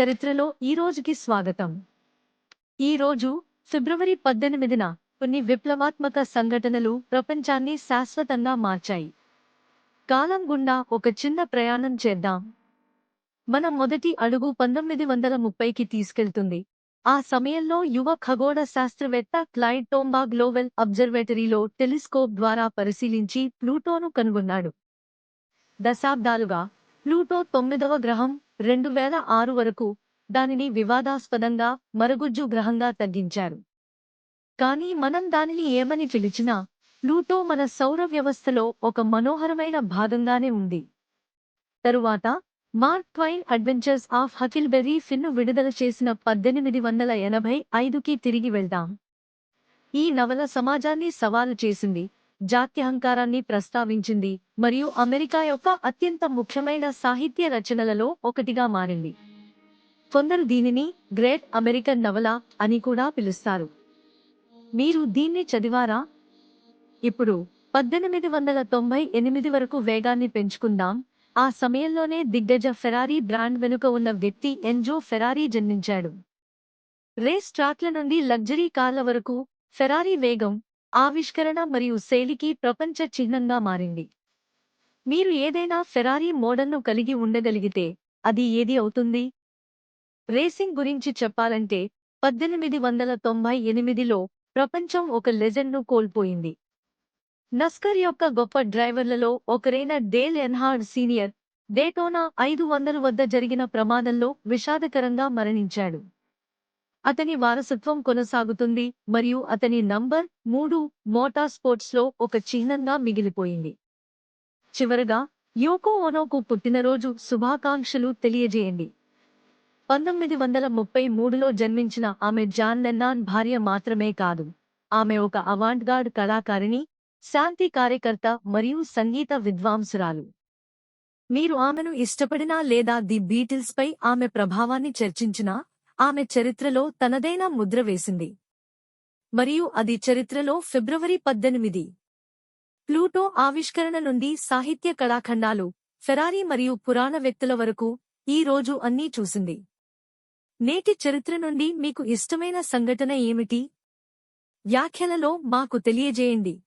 చరిత్రలో ఈ రోజుకి స్వాగతం. ఈ రోజు ఫిబ్రవరి పద్దెనిమిదిన కొన్ని విప్లవాత్మక సంఘటనలు ప్రపంచాన్ని శాశ్వతంగా మార్చాయి. కాలం గుండా ఒక చిన్న ప్రయాణం చేద్దాం. మన మొదటి అడుగు పంతొమ్మిది వందల ముప్పైకి తీసుకెళ్తుంది. ఆ సమయంలో యువ ఖగోళ శాస్త్రవేత్త క్లైడ్ టోంబా గ్లోబల్ అబ్జర్వేటరీలో టెలిస్కోప్ ద్వారా పరిశీలించి ప్లూటోను కనుగొన్నాడు. దశాబ్దాలుగా ప్లూటో తొమ్మిదవ గ్రహం రెండు వేల ఆరు వరకు దానిని వివాదాస్పదంగా మరుగుజ్జు గ్రహంగా తగ్గించారు. కానీ మనం దానిని ఏమని పిలిచినా ప్లూటో మన సౌర వ్యవస్థలో ఒక మనోహరమైన భాగంగానే ఉంది. తరువాత Mark Twain adventures of Huckleberry ఫిన్ను విడుదల చేసిన పద్దెనిమిది వందల ఎనభై ఐదుకి తిరిగి వెళ్దాం. ఈ నవల సమాజాన్ని సవాలు చేసింది జాత్యహంకారాన్ని ప్రస్తావించింది మరియు అమెరికా యొక్క అత్యంత ముఖ్యమైన సాహిత్య రచనలలో ఒకటిగా మారింది. కొందరు దీనిని గ్రేట్ అమెరికన్ నవల అని కూడా పిలుస్తారు. మీరు దీన్ని చదివారా? ఇప్పుడు పద్దెనిమిది వందల తొంభై ఎనిమిది వరకు వేగాన్ని పెంచుకుందాం. ఆ సమయంలోనే దిగ్గజ ఫెరారీ బ్రాండ్ వెనుక ఉన్న వ్యక్తి ఎంజో ఫెరారీ జన్మించాడు. రేస్ ట్రాక్ల నుండి లగ్జరీ కార్ల వరకు ఫెరారీ వేగం ఆవిష్కరణ మరియు శైలికి ప్రపంచ చిహ్నంగా మారింది. మీరు ఏదైనా ఫెరారీ మోడల్ను కలిగి ఉండగలిగితే అది ఏది అవుతుంది? రేసింగ్ గురించి చెప్పాలంటే పద్దెనిమిది వందల తొంభై ఎనిమిదిలో ప్రపంచం ఒక లెజెండ్ను కోల్పోయింది. నస్కర్ యొక్క గొప్ప డ్రైవర్లలో ఒకరైన డేల్ ఎన్హార్డ్ సీనియర్ డేటోనా ఐదు వందలు వద్ద జరిగిన ప్రమాదంలో విషాదకరంగా మరణించాడు. అతని వారసత్వం కొనసాగుతుంది మరియు అతని నంబర్ మూడు మోటార్ స్పోర్ట్స్లో ఒక చిహ్నంగా మిగిలిపోయింది. చివరగా యోకో ఓనోకు పుట్టినరోజు శుభాకాంక్షలు తెలియజేయండి. పంతొమ్మిది వందల ముప్పై మూడులో జన్మించిన ఆమె జాన్ లెన్నాన్ భార్య మాత్రమే కాదు. ఆమె ఒక అవాంట్గార్డ్ కళాకారిణి శాంతి కార్యకర్త మరియు సంగీత విద్వాంసురాలు. మీరు ఆమెను ఇష్టపడినా లేదా ది బీటిల్స్ పై ఆమె ప్రభావాన్ని చర్చించినా ఆమె చరిత్రలో తనదైన ముద్ర వేసింది. మరియు అది చరిత్రలో ఫిబ్రవరి పద్దెనిమిది. ప్లూటో ఆవిష్కరణ నుండి సాహిత్య కళాఖండాలు ఫెరారీ మరియు పురాణ వ్యక్తుల వరకు ఈ రోజు అన్నీ చూసింది. నేటి చరిత్ర నుండి మీకు ఇష్టమైన సంఘటన ఏమిటి? వ్యాఖ్యలలో మాకు తెలియజేయండి.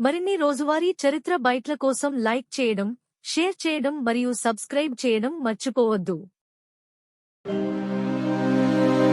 మరిన్ని రోజువారీ చరిత్ర బైట్ల కోసం లైక్ చేయడం షేర్ చేయడం మరియు సబ్స్క్రైబ్ చేయడం మర్చిపోవద్దు. Bye.